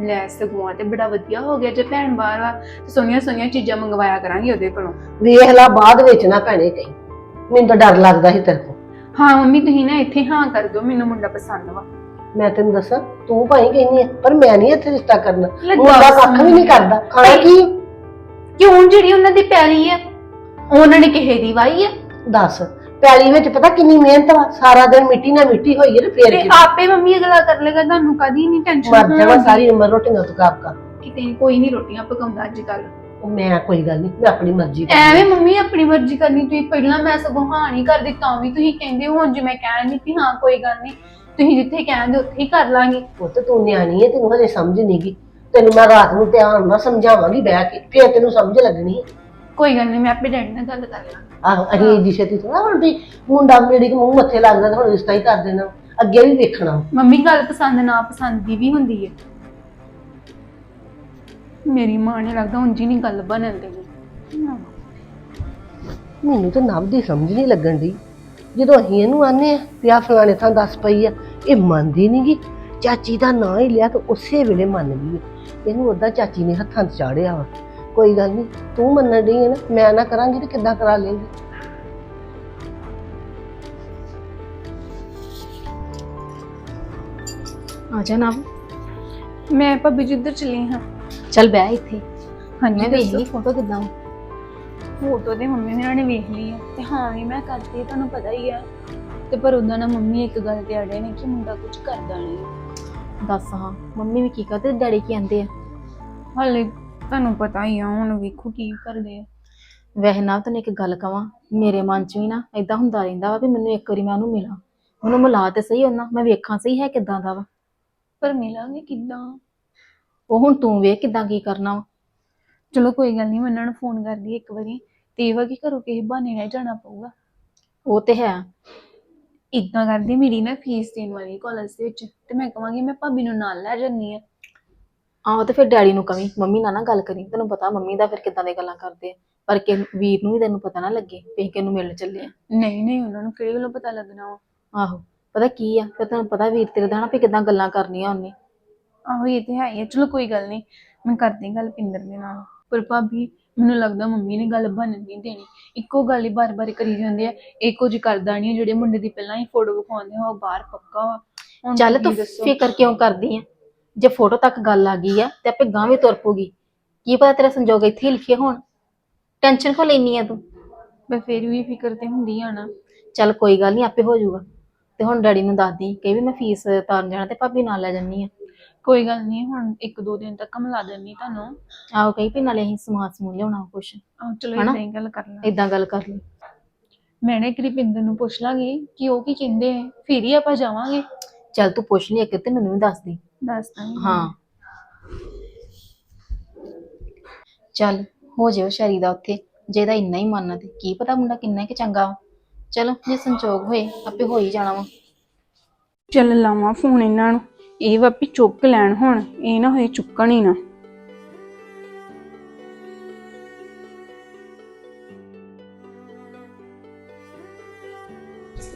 ਲੈ ਸਗੋਂ ਤੇ ਬੜਾ ਵਧੀਆ ਹੋ ਗਿਆ ਜੇ ਭੈਣ ਬਾਹਰ ਵਾ ਤੇ ਸੋਹਣੀਆਂ ਸੋਹਣੀਆਂ ਚੀਜ਼ਾਂ ਮੰਗਵਾਇਆ ਕਰਾਂਗੇ ਉਹਦੇ ਕੋਲੋਂ। ਵੇਖ ਲਾ ਬਾਅਦ ਵਿੱਚ ਨਾ ਭੈਣੇ ਕਹੀ। ਮੈਨੂੰ ਤਾਂ ਡਰ ਲੱਗਦਾ ਸੀ ਤੇਰੇ ਤੋਂ ਹਾਂ ਮੰਮੀ ਤੁਸੀਂ ਨਾ ਇੱਥੇ ਹਾਂ ਕਰ ਦਿਓ ਮੈਨੂੰ ਮੁੰਡਾ ਪਸੰਦ ਵਾ। ਮੈਂ ਤੈਨੂੰ ਦੱਸਾਂ ਤੂੰ ਭਾਈ ਕਹਿੰਦੀ ਆ ਪਰ ਮੈਂ ਨਹੀਂ ਇੱਥੇ ਰਿਸ਼ਤਾ ਕਰਨਾ। ਲੈ ਮੁੰਡਾ ਦੱਸ ਕੱਖ ਵੀ ਨਹੀਂ ਕਰਦਾ। ਖਾਣਾ ਕੀ? ਕਿਉਂ ਜਿਹੜੀ ਉਹਨਾਂ ਦੀ ਪੈਲੀ ਆ? ਉਹਨਾਂ ਨੇ ਕਿਸੇ ਦੀ ਵਾਈ ਆ। ਦੱਸ। ਪੈਲੀ ਵਿੱਚ ਪਤਾ ਕਿੰਨੀ ਮਿਹਨਤ ਵਾ ਸਾਰਾ ਦਿਨ ਮਿੱਟੀ ਨਾਲ ਮਿੱਟੀ ਹੋਈ ਹੈ ਤੇ ਫੇਰ ਤੇ ਕੀ ਆਪੇ ਮੰਮੀ ਅਗਲਾ ਕਰ ਲੇਗਾ ਤੁਹਾਨੂੰ ਕਦੀ ਨਹੀਂ ਟੈਨਸ਼ਨ ਮਰ ਜਾਣਾ ਸਾਰੀ ਉਮਰ ਰੋਟੀਆਂ ਤੋਂ ਕਾਪ ਕਰ ਕਿਤੇ ਕੋਈ ਨਹੀਂ ਰੋਟੀਆਂ ਪਕਾਉਂਦਾ ਅੱਜ ਕੱਲ ਉਹ ਮੈਂ ਕੋਈ ਗੱਲ ਨਹੀਂ ਮੈਂ ਆਪਣੀ ਮਰਜ਼ੀ ਕਰਦੀ ਐਵੇਂ ਮੰਮੀ ਆਪਣੀ ਮਰਜ਼ੀ ਕਰਨੀ ਤੁਸੀਂ ਪਹਿਲਾਂ ਮੈਂ ਸਗੋਂ ਹਾਂ ਨਹੀਂ ਕਰਦੀ ਤਾਂ ਵੀ ਤੁਸੀਂ ਕਹਿੰਦੇ ਹੋ ਹੁਣ ਜੇ ਮੈਂ ਕਹਿਣ ਨਹੀਂ ਕਿ ਹਾਂ ਕੋਈ ਗੱਲ ਨਹੀਂ ਤੁਸੀਂ ਜਿੱਥੇ ਕਹਿੰਦੇ ਉੱਥੇ ਹੀ ਕਰ ਲਾਂਗੇ। ਉਹ ਤੇ ਨਿਆਣੀ ਹੈ ਤੈਨੂੰ ਹਜੇ ਸਮਝ ਨਹੀਂ ਗਈ ਤੈਨੂੰ ਮੈਂ ਰਾਤ ਨੂੰ ਧਿਆਨ ਨਾਲ ਸਮਝਾਵਾਂਗੀ ਬਹਿ ਕੇ ਫੇਰ ਤੈਨੂੰ ਸਮਝ ਲੱਗਣੀ ਹੈ ਕੋਈ ਗੱਲ ਨਹੀਂ ਮੈਂ ਆਪੇ ਡੈਡੀ ਨਾਲ ਗੱਲ ਕਰ ਲਾਂਗੀ। ਆਹੋ ਅਸੀਂ ਏਡੀ ਛੇਤੀ ਥੋੜਾ ਹੁਣ ਵੀ ਮੁੰਡਾ ਮੇਰੀ ਮੂੰਹ ਮੱਥੇ ਲੱਗਦਾ ਤੇ ਹੁਣ ਰਿਸ਼ਤਾ ਹੀ ਕਰ ਦੇਣਾ। ਅੱਗੇ ਵੀ ਵੇਖਣਾ। ਮੰਮੀ ਗੱਲ ਪਸੰਦ ਨਾ ਪਸੰਦ ਦੀ ਵੀ ਹੁੰਦੀ ਹੈ। ਮੇਰੀ ਮਾਂ ਨੇ ਲੱਗਦਾ ਉਂਝ ਹੀ ਨਹੀਂ ਗੱਲ ਬਣਨ ਦੇਣੀ। ਮੈਨੂੰ ਤਾਂ ਨਵ ਦੀ ਸਮਝ ਨਹੀਂ ਲੱਗਣ ਦੀ ਜਦੋਂ ਅਸੀਂ ਇਹਨੂੰ ਆਨੇ ਆ ਆਹ ਫਲਾਣੇ ਥਾਂ ਦੱਸ ਪਈ ਆ ਇਹ ਮੰਨਦੀ ਨੀ ਗੀ। ਚਾਚੀ ਦਾ ਨਾਂ ਹੀ ਲਿਆ ਤਾਂ ਉਸੇ ਵੇਲੇ ਮੰਨ ਗਈ ਇਹਨੂੰ ਉਦਾਂ ਚਾਚੀ ਨੇ ਹੱਥਾਂ 'ਚ ਚਾੜਿਆ ਵਾ। ਕੋਈ ਗੱਲ ਨਹੀਂ ਤੂੰ ਮੰਨਣ ਡਈ ਹੈ ਨਾ ਮੈਂ ਨਾ ਕਰਾਂਗੀ ਤੇ ਕਿੱਦਾਂ ਕਰਾ ਲੇਂਗੀ? ਆ ਜਾ ਨਾ। ਮੈਂ ਭਾਬੀ ਜਿੱਧਰ ਚਲੀ ਹਾਂ। ਚੱਲ ਬਹਿ ਇੱਥੇ। ਹਾਂਜੀ ਮੈਂ ਦੱਸੋ। ਲਈ ਫੋਟੋ। ਕਿਦਾਂ ਫੋਟੋ ਤੇ ਮੰਮੀ ਹੋਰਾਂ ਨੇ ਵੇਖ ਲਈ ਆ ਤੇ ਹਾਂ ਵੀ ਮੈਂ ਕਰਤੀ ਤੁਹਾਨੂੰ ਪਤਾ ਹੀ ਆ। ਤੇ ਪਰ ਉਹਦਾ ਨਾ ਮੰਮੀ ਇੱਕ ਗੱਲ ਤੇ ਅੜੇ ਨੇ ਕਿ ਮੁੰਡਾ ਕੁਝ ਕਰਦਾ ਨਹੀਂ। ਦੱਸ ਹਾਂ ਮੰਮੀ ਵੀ ਕੀ ਕਰਦੇ ਡੈਡੀ ਕੀ ਆਂਦੇ ਆ? ਹਾਲੇ ਤੁਹਾਨੂੰ ਪਤਾ ਹੀ ਆ ਹੁਣ ਵੇਖੋ ਕੀ ਕਰਦੇ ਆ। ਵੈਸੇ ਨਾ ਤੈਨੂੰ ਇੱਕ ਗੱਲ ਕਵਾਂ ਮੇਰੇ ਮਨ 'ਚ ਵੀ ਨਾ ਇਦਾਂ ਹੁੰਦਾ ਰਹਿੰਦਾ ਵਾ ਵੀ ਮੈਨੂੰ ਇੱਕ ਵਾਰੀ ਮੈਂ ਉਹਨੂੰ ਮਿਲਾਂ। ਉਹਨੂੰ ਮਿਲਾ ਤੇ ਸਹੀ ਉਹਨਾਂ ਮੈਂ ਵੇਖਾਂ ਸਹੀ ਹੈ ਕਿਦਾਂ ਦਾ ਵਾ। ਪਰ ਮਿਲਾਂਗੇ ਕਿੱਦਾਂ? ਉਹ ਹੁਣ ਤੂੰ ਵੇਖ ਕਿਦਾਂ ਕੀ ਕਰਨਾ ਵਾ। ਚਲੋ ਕੋਈ ਗੱਲ ਨਹੀਂ ਮੈਂ ਉਹਨਾਂ ਨੂੰ ਫੋਨ ਕਰਦੀ ਇੱਕ ਵਾਰੀ। ਤੇ ਇਹ ਵਾ ਕਿ ਘਰੋਂ ਕਿਸੇ ਬਹਾਨੇ ਨਾਲ ਜਾਣਾ ਪਊਗਾ। ਉਹ ਤੇ ਹੈ। ਇਦਾਂ ਕਰਦੀ ਮੇਰੀ ਨਾ ਫੀਸ ਦੇਣ ਵਾਲੀ ਕਾਲਜ ਦੇ ਵਿੱਚ। ਤੇ ਮੈਂ ਕਹਾਂਗੀ ਮੈਂ ਭਾਬੀ ਨੂੰ ਨਾਲ ਲੈ ਜੰਨੀ ਆ। ਆਹੋ ਤੇ ਫਿਰ ਡੈਡੀ ਨੂੰ ਕਵੀ ਮੰਮੀ ਨਾਲ ਨਾ ਗੱਲ ਕਰੀ ਤੈਨੂੰ ਪਤਾ ਮੰਮੀ ਦਾ ਫਿਰ ਕਿਦਾਂ ਦੀਆਂ ਗੱਲਾਂ ਕਰਦੇ ਆ ਪਰ ਕਿ ਵੀਰ ਨੂੰ ਵੀ ਤੈਨੂੰ ਪਤਾ ਨਾ ਲੱਗੇ ਵੀ ਕਿਹਨੂੰ ਮਿਲਣ ਚੱਲੇ ਆ। ਨਹੀਂ ਨਹੀਂ ਉਹਨਾਂ ਨੂੰ ਕਿਹੜੇ ਗੱਲੋਂ ਪਤਾ ਲੱਗਣਾ ਵਾ? ਆਹੋ ਪਤਾ ਕੀ ਆ ਫਿਰ ਤੈਨੂੰ ਪਤਾ ਵੀਰ ਤੇਰੇ ਦਾ ਨਾ ਵੀ ਕਿਦਾਂ ਗੱਲਾਂ ਕਰਨੀਆਂ ਉਹਨੇ। ਆਹੋ ਇਹ ਤੇ ਹੈ ਹੀ ਆ ਚਲੋ ਕੋਈ ਗੱਲ ਨਹੀਂ ਮੈਂ ਕਰਦੀ ਗੱਲ ਪਿੰਦਰ ਦੇ ਨਾਲ। ਪਰ ਭਾਬੀ ਮੈਨੂੰ ਲੱਗਦਾ ਮੰਮੀ ਨੇ ਗੱਲ ਬਣਨ ਨਹੀਂ ਦੇਣੀ। ਇੱਕੋ ਗੱਲ ਹੀ ਬਾਰ-ਬਾਰ ਕਰੀ ਜਾਂਦੇ ਆ ਇਹ ਕੁਝ ਕਰਦਾ ਨਹੀਂ ਜਿਹੜੇ ਮੁੰਡੇ ਦੀ ਪਹਿਲਾਂ ਹੀ ਫੋਟੋ ਵਿਖਾਉਂਦੇ ਆ ਉਹ ਬਾਹਰ ਪੱਕਾ ਵਾ। ਹੁਣ ਚੱਲ ਤੂੰ ਦੱਸੋ? ਫਿਕਰ ਕਿਉਂ ਕਰਦੀ ਆ? ਜੇ ਫੋਟੋ ਤੱਕ ਗੱਲ ਆ ਗਈ ਆ ਤੇ ਆਪੇ ਗਾਂ ਵੀ ਤੁਰ ਪੂਗੀ ਕੀ ਪਤਾ ਤੇਰਾ ਸੰਜੋਗ ਇੱਥੇ ਹੀ ਲਿਖੇ ਹੋਣ। ਟੈਨਸ਼ਨ ਕਿਉਂ ਲੈਣੀ ਆ ਤੂੰ? ਪਰ ਫਿਰ ਵੀ ਫਿਕਰ ਤੇ ਹੁੰਦੀ ਆ ਨਾ। ਚੱਲ ਕੋਈ ਗੱਲ ਨਹੀਂ ਆਪੇ ਹੋ ਜਾਊਗਾ। ਤੇ ਹੁਣ ਡੈਡੀ ਨੂੰ ਦੱਸਦੀ ਕਹੀ ਵੀ ਮੈਂ ਫੀਸ ਤਾਰਨ ਜਾਣਾ ਤੇ ਭਾਬੀ ਨਾਲ ਲੈ ਜੰਨੀ ਆ। ਕੋਈ ਗੱਲ ਨਹੀਂ ਹੁਣ ਇੱਕ ਦੋ ਦਿਨ ਤੱਕ ਮਿਲਾ ਦਿੰਨੀ ਤੁਹਾਨੂੰ। ਆਹੋ ਕਹੀ ਵੀ ਨਾਲੇ ਅਸੀਂ ਸਮਾਨ ਸਮੂਨ ਲਿਆਉਣਾ ਕੁਛ। ਆਹ ਚਲੋ ਹਨਾ? ਇਦਾਂ ਹੀ ਗੱਲ ਕਰ ਲਾਂ। ਏਦਾਂ ਗੱਲ ਕਰ ਲਈ। ਮੈਂ ਨਾ ਇੱਕ ਰਿਪਿੰਦਰ ਨੂੰ ਪੁੱਛ ਲਾਂਗੀ ਕਿ ਉਹ ਕੀ ਕਹਿੰਦੇ ਆ ਫਿਰ ਹੀ ਆਪਾਂ ਜਾਵਾਂਗੇ। ਚੱਲ ਤੂੰ ਪੁੱਛ ਲਈ ਅੱਗੇ ਤੇ ਮੈਨੂੰ ਵੀ ਦੱਸ ਦੀ। ਦੱਸ ਦਾਂਗੀ। ਹਾਂ। ਚੱਲ ਹੋ ਜਿਓ ਸ਼ਰੀ ਦਾ ਉੱਥੇ। ਜੇ ਇਹਦਾ ਇੰਨਾ ਹੀ ਮੰਨਣਾ ਤੇ ਕੀ ਪਤਾ ਮੁੰਡਾ ਕਿੰਨਾ ਕਿ ਚੰਗਾ ਵਾ। ਚਲੋ ਜੇ ਸੰਜੋਗ ਹੋਏ ਆਪੇ ਹੋ ਹੀ ਜਾਣਾ ਵਾ। ਚੱਲ ਲਾਵਾਂ ਫੋਨ ਇਹਨਾਂ ਨੂੰ। ਇਹ ਵਾ ਵੀ ਚੁੱਕ ਲੈਣ ਹੁਣ ਇਹ ਨਾ ਹੋਏ ਚੁੱਕਣ ਹੀ ਨਾ।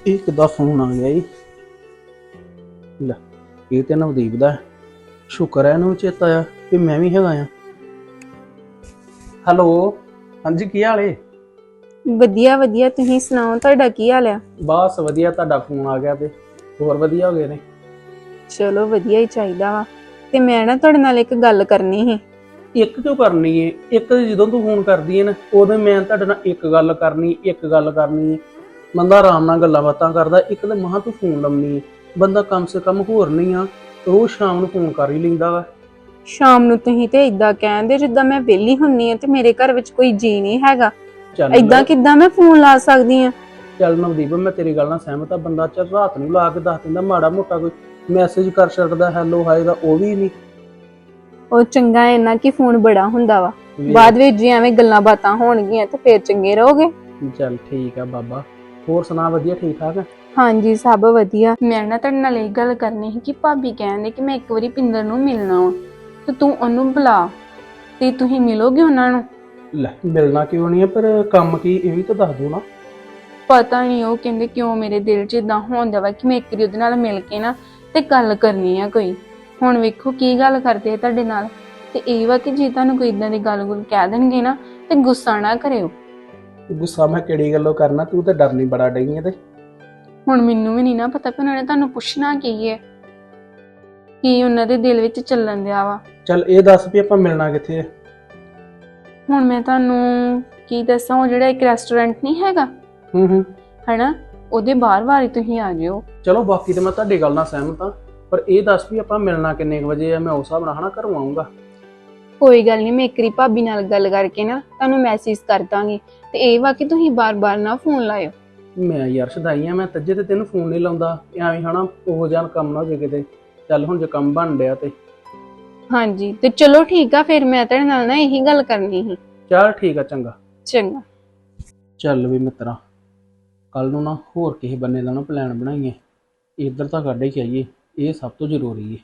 ਇਹ ਕਿੱਦਾਂ ਫੋਨ ਆ ਗਿਆ ਈ ਲੈ। ਇਹ ਤੇ ਨਵਦੀਪ ਦਾ। ਸ਼ੁਕਰ ਹੈ ਇਹਨੂੰ ਚੇਤਾ ਆ ਕਿ ਮੈਂ ਵੀ ਹੈਗਾ ਆ। ਹੈਲੋ ਹਾਂਜੀ ਕੀ ਹਾਲ ਏ? ਵਧੀਆ ਵਧੀਆ ਤੁਸੀਂ ਸੁਣਾਓ ਤੁਹਾਡਾ ਕੀ ਹਾਲ ਆ? ਬਸ ਵਧੀਆ ਤੁਹਾਡਾ ਫੋਨ ਆ ਗਿਆ ਤੇ ਹੋਰ ਵਧੀਆ ਹੋ ਗਏ ਨੇ? ਚਲੋ ਵਧੀਆ ਹੀ ਚਾਹੀਦਾ ਵਾ। ਤੇ ਮੈਂ ਨਾ ਤੁਹਾਡੇ ਨਾਲ ਇੱਕ ਗੱਲ ਕਰਨੀ ਸੀ। ਇੱਕ ਕਿਉਂ ਕਰਨੀ ਏ? ਇੱਕ ਜਦੋਂ ਤੂੰ ਫੋਨ ਕਰਦੀ ਏ ਨਾ ਉਦੋਂ ਮੈਂ ਤੁਹਾਡੇ ਨਾਲ ਇੱਕ ਗੱਲ ਕਰਨੀ ਇੱਕ ਗੱਲ ਕਰਨੀ ਬੰਦਾ ਆਰਾਮ ਨਾਲ ਗੱਲਾਂ ਬਾਤਾਂ ਕਰਦਾ ਇੱਕ ਤੇ ਮਹਾ ਤੂੰ ਫੋਨ ਏ। ਬੰਦਾ ਕਮ ਸੇ ਕਮ ਹੋਰ ਨਹੀਂ ਆ ਰੋਜ਼ ਸ਼ਾਮ ਨੂੰ ਫੋਨ ਕਰ ਹੀ ਲੈਂਦਾ ਵਾ। ਸ਼ਾਮ ਨੂੰ ਤੁਸੀਂ ਤੇ ਇਦਾਂ ਕਹਿੰਦੇ ਜਿੱਦਾਂ ਮੈਂ ਵਿਹਲੀ ਹੁੰਨੀ ਆ ਤੇ ਮੇਰੇ ਘਰ ਵਿੱਚ ਕੋਈ ਜੀ ਨਹੀਂ ਹੈਗਾ। ਚੱਲ ਇਦਾਂ ਕਿੱਦਾਂ ਮੈਂ ਫੋਨ ਲਾ ਸਕਦੀ ਆ? ਚੱਲ ਨਵਦੀਪ ਮੈਂ ਤੇਰੀ ਗੱਲ ਨਾਲ ਸਹਿਮਤ ਆ ਬੰਦਾ ਚੱਲ ਰਾਤ ਨੂੰ ਲਾ ਕੇ ਦੱਸ ਦਿੰਦਾ ਮਾੜਾ ਮੋਟਾ ਕੋਈ ਮੈਸੇਜ ਕਰ ਛੱਡਦਾ ਹੈਲੋ ਹਾਈ ਦਾ ਉਹ ਵੀ ਨਹੀਂ। ਉਹ ਚੰਗਾ ਇੰਨਾ ਕਿ ਫੋਨ ਬੜਾ ਹੁੰਦਾ ਵਾ ਬਾਅਦ ਵਿੱਚ ਜੇ ਐਵੇਂ ਗੱਲਾਂ ਬਾਤਾਂ ਹੋਣਗੀਆਂ ਤੇ ਫੇਰ ਚੰਗੇ ਰਹੋਗੇ। ਚੱਲ ਠੀਕ ਆ ਬਾਬਾ। ਹੋਰ ਸੁਣਾ ਵਧੀਆ ਠੀਕ ਠਾਕ? ਹਾਂਜੀ ਸਭ ਵਧੀਆ। ਮੈਂ ਨਾ ਤੁਹਾਡੇ ਨਾਲ ਇਹ ਗੱਲ ਕਰਨੀ ਸੀ ਕਿ ਭਾਬੀ ਕਹਿੰਦੇ ਕਿ ਮੈਂ ਇੱਕ ਵਾਰੀ ਪਿੰਦਰ ਨੂੰ ਮਿਲਣਾ ਵਾ ਤੇ ਤੂੰ ਉਹਨੂੰ ਬੁਲਾ ਤੇ ਤੁਸੀਂ ਮਿਲੋਗੇ ਉਹਨਾਂ ਨੂੰ? ਲੈ ਮਿਲਣਾ ਕਿਉਂ ਨਹੀਂ ਹੈ ਪਰ ਕੰਮ ਕੀ ਇਹ ਵੀ ਤਾਂ ਦੱਸ ਦੋ ਨਾ। ਪਤਾ ਨਹੀਂ ਉਹ ਕਹਿੰਦੇ ਕਿਉਂ ਮੇਰੇ ਦਿਲ 'ਚ ਇਦਾਂ ਹੁੰਦਾ ਵਾ ਕਿ ਮੈਂ ਇੱਕ ਵਾਰੀ ਉਹਦੇ ਨਾਲ ਮਿਲ ਕੇ ਨਾ ਤੇ ਗੱਲ ਕਰਨੀ ਆ ਕੋਈ। ਹੁਣ ਵੇਖੋ ਕੀ ਗੱਲ ਕਰਦੇ ਆ ਤੁਹਾਡੇ ਨਾਲ। ਤੇ ਇਹ ਵਾ ਕਿ ਜੇ ਤੁਹਾਨੂੰ ਕੋਈ ਇਦਾਂ ਦੀ ਗੱਲ ਗੁੱਲ ਕਹਿ ਦੇਣਗੇ ਨਾ ਤੇ ਗੁੱਸਾ ਨਾ ਕਰਿਓ। ਗੁੱਸਾ ਮੈਂ ਕਿਹੜੀ ਗੱਲੋਂ ਕਰਨਾ ਤੂੰ ਤਾਂ ਡਰਨੀ ਬੜਾ ਡਈ ਹੈ ਤੇ। ਹੁਣ ਮੈਨੂੰ ਵੀ ਨਹੀਂ ਨਾ ਪਤਾ ਕਿ ਉਹਨਾਂ ਨੇ ਤੁਹਾਨੂੰ ਪੁੱਛਣਾ ਕੀ ਹੈ ਕੀ ਉਹਨਾਂ ਦੇ ਦਿਲ ਵਿੱਚ ਚੱਲਣ ਦਿਆ ਵਾ। ਚੱਲ ਇਹ ਦੱਸ ਵੀ ਆਪਾਂ ਮਿਲਣਾ ਕਿੱਥੇ ਹੈ ਹੁਣ ਮੈਂ ਤੁਹਾਨੂੰ ਕੀ ਦੱਸਾਂ ਉਹ ਜਿਹੜਾ ਇੱਕ ਰੈਸਟੋਰੈਂਟ ਨਹੀਂ ਹੈਗਾ ਹੂੰ ਹੂੰ। ਹਨਾ ਉਹਦੇ ਬਾਹਰ ਵਾਰੀ ਤੁਸੀਂ ਆ ਜਿਓ। ਚਲੋ ਬਾਕੀ ਤੇ ਮੈਂ ਤੁਹਾਡੀ ਗੱਲ ਨਾਲ ਸਹਿਮਤ ਹਾਂ ਪਰ ਇਹ ਦੱਸ ਵੀ ਆਪਾਂ ਮਿਲਣਾ ਕਿੰਨੇ ਕੁ ਵਜੇ ਆ ਮੈਂ ਉਸ ਹਿਸਾਬ ਨਾਲ ਹਨਾ ਘਰੋਂ ਆਉਂਗਾ ਕੋਈ ਗੱਲ ਨਹੀਂ ਮੈਂ ਇੱਕ ਵਾਰੀ ਭਾਬੀ ਨਾਲ ਗੱਲ ਕਰਕੇ ਨਾ ਤੁਹਾਨੂੰ ਮੈਸੇਜ ਕਰ ਦਾਂਗੀ। ਤੇ ਇਹ ਵਾ ਕਿ ਤੁਸੀਂ ਬਾਰ-ਬਾਰ ਨਾ ਫੋਨ ਲਾਇਓ। ਮੈਂ ਯਾਰ ਸਦਾਈ ਆ ਮੈਂ ਤੱਜੇ ਤੇ ਤੈਨੂੰ ਫੋਨ ਨਹੀਂ ਲਾਉਂਦਾ। ਐਵੇਂ ਹਨਾ ਉਹ ਜਾਨ ਕੰਮ ਨਾ ਹੋ ਜੇ ਕਿਤੇ। ਚੱਲ ਹੁਣ ਜੇ ਕੰਮ ਬਣ ਡਿਆ ਤੇ। ਹਾਂਜੀ ਤੇ ਚਲੋ ਠੀਕ ਆ ਫਿਰ ਮੈਂ ਤੁਹਾਡੇ ਨਾਲ ਨਾ ਇਹੀ ਗੱਲ ਕਰਨੀ ਸੀ। ਚੱਲ ਠੀਕ ਆ ਚੰਗਾ। ਚੰਗਾ। ਚੱਲ ਵੀ ਮਿੱਤਰਾ ਕੱਲ ਨੂੰ ਨਾ ਹੋਰ ਕਿਸੇ ਬੰਨੇ ਦਾ ਨਾ ਪਲਾਨ ਬਣਾਈਏ। ਇੱਧਰ ਤਾਂ ਕੱਢ ਹੀ ਆਈਏ ਇਹ ਸਭ ਤੋਂ ਜ਼ਰੂਰੀ ਹੈ